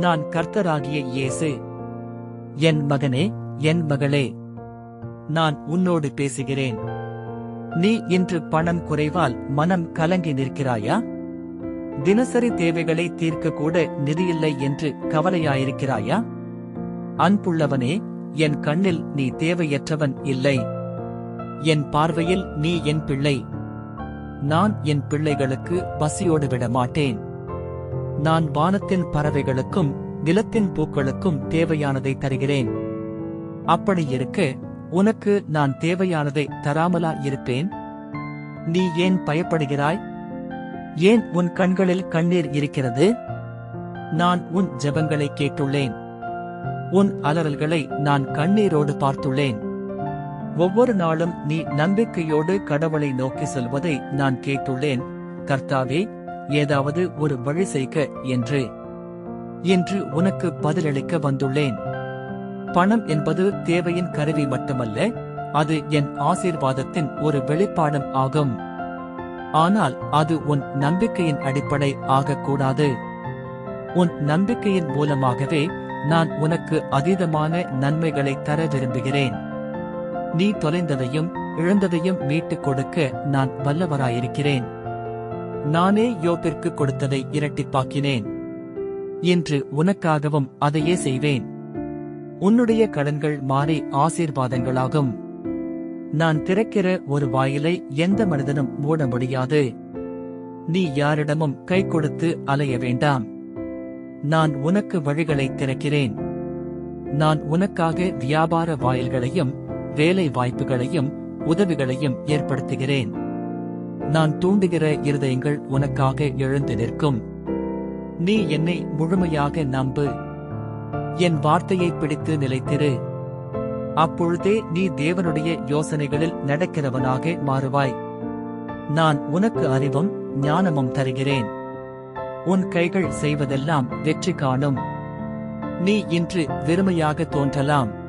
நான் கர்த்தராகிய இயேசு. என் மகனே என் மகளே நான் உன்னோடு பேசுகிறேன். நீ இன்று பணம் குறைவால் மனம் கலங்கி நிற்கிறாயா? தினசரி தேவைகளை தீர்க்க கூட நிதியில்லை என்று கவலையாயிருக்கிறாயா? அன்புள்ளவனே என் கண்ணில் நீ தேவையற்றவன் இல்லை. என் பார்வையில் நீ என் பிள்ளை. நான் என் பிள்ளைகளுக்கு பசியோடு விட மாட்டேன் நான் வானத்தின் பறவைகளுக்கும் நிலத்தின் பூக்களுக்கும் தேவையானதை தருகிறேன். அப்படி இருக்க உனக்கு நான் தேவையானதை தராமலா இருப்பேன்? நீ ஏன் பயப்படுகிறாய்? ஏன் உன் கண்களில் கண்ணீர் இருக்கிறது? நான் உன் ஜெபங்களை கேட்டுள்ளேன். உன் அலறல்களை நான் கண்ணீரோடு பார்த்துள்ளேன். ஒவ்வொரு நாளும் நீ நம்பிக்கையோடு கடவுளை நோக்கி செல்வதை நான் கேட்டுள்ளேன். கர்த்தாவே ஏதாவது ஒரு வழி செய்க என்று என்று உனக்கு பதிலளிக்க வந்துள்ளேன். பணம் என்பது தேவையின் கருவி மட்டுமல்ல அது என் ஆசீர்வாதத்தின் ஒரு வெளிப்பாடம் ஆகும். ஆனால் அது உன் நம்பிக்கையின் அடிப்படை ஆகக்கூடாது. உன் நம்பிக்கையின் மூலமாகவே நான் உனக்கு அதீதமான நன்மைகளை தர விரும்புகிறேன். நீ தொலைந்ததையும் இழந்ததையும் மீட்டுக் கொடுக்க நான் வல்லவராயிருக்கிறேன். நானே யோபிற்கு கொடுத்ததை இரட்டிப்பாக்கினேன். என்று உனக்காகவும் அதையே செய்வேன். உன்னுடைய கடன்கள் மாறி ஆசீர்வாதங்களாகும். நான் திறக்கிற ஒரு வாயிலை எந்த மனிதனும் மூட முடியாது. நீ யாரிடமும் கை கொடுத்து அலைய வேண்டாம். நான் உனக்கு வழிகளை திறக்கிறேன். நான் உனக்காக வியாபார வாயில்களையும் வேலை வாய்ப்புகளையும் உதவிகளையும் ஏற்படுத்துகிறேன். நான் தூண்டுகிற இருதயங்கள் உனக்காக எழுந்து நிற்கும். நீ என்னை முழுமையாக நம்பு. என் வார்த்தையை பிடித்து நிலைத்திரு. அப்பொழுதே நீ தேவனுடைய யோசனைகளில் நடக்கிறவனாக மாறுவாய். நான் உனக்கு அறிவும் ஞானமும் தருகிறேன். உன் கைகள் செய்வதெல்லாம் வெற்றி காணும். நீ இன்று வெறுமையாக தோன்றலாம்.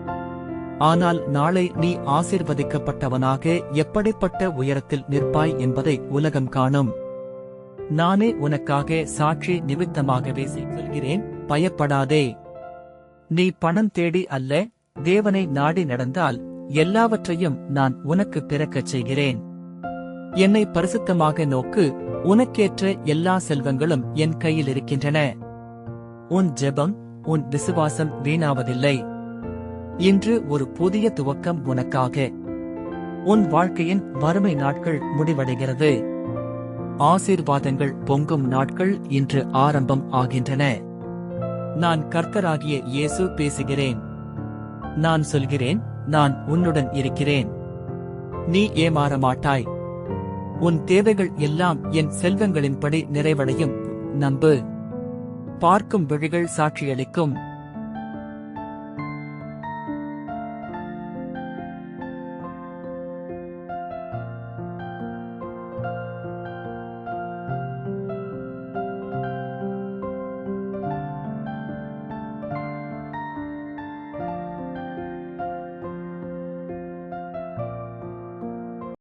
ஆனால் நாளை நீ ஆசிர்வதிக்கப்பட்டவனாக எப்படிப்பட்ட உயரத்தில் நிற்பாய் என்பதை உலகம் காணும். நானே உனக்காக சாட்சி நிமித்தமாகவே சொல்கிறேன் பயப்படாதே. நீ பணம் தேடி அல்ல தேவனை நாடி நடந்தால் எல்லாவற்றையும் நான் உனக்கு பிறக்கச் செய்கிறேன். என்னை பரிசுத்தமாக நோக்கு உனக்கேற்ற எல்லா செல்வங்களும் என் கையில் இருக்கின்றன. உன் ஜெபம் உன் விசுவாசம் வீணாவதில்லை. இன்று ஒரு புதிய துவக்கம் உனக்காக. உன் வாழ்க்கையின் வறுமை நாட்கள் முடிவடைகிறது. ஆசீர்வாதங்கள் பொங்கும் நாட்கள் இன்று ஆரம்பம் ஆகின்றன. நான் கர்த்தராகிய இயேசு பேசுகிறேன். நான் சொல்கிறேன் நான் உன்னுடன் இருக்கிறேன். நீ ஏமாற மாட்டாய். உன் தேவைகள் எல்லாம் என் செல்வங்களின்படி நிறைவடையும் நம்பு. பார்க்கும் விழிகள் சாட்சியளிக்கும்.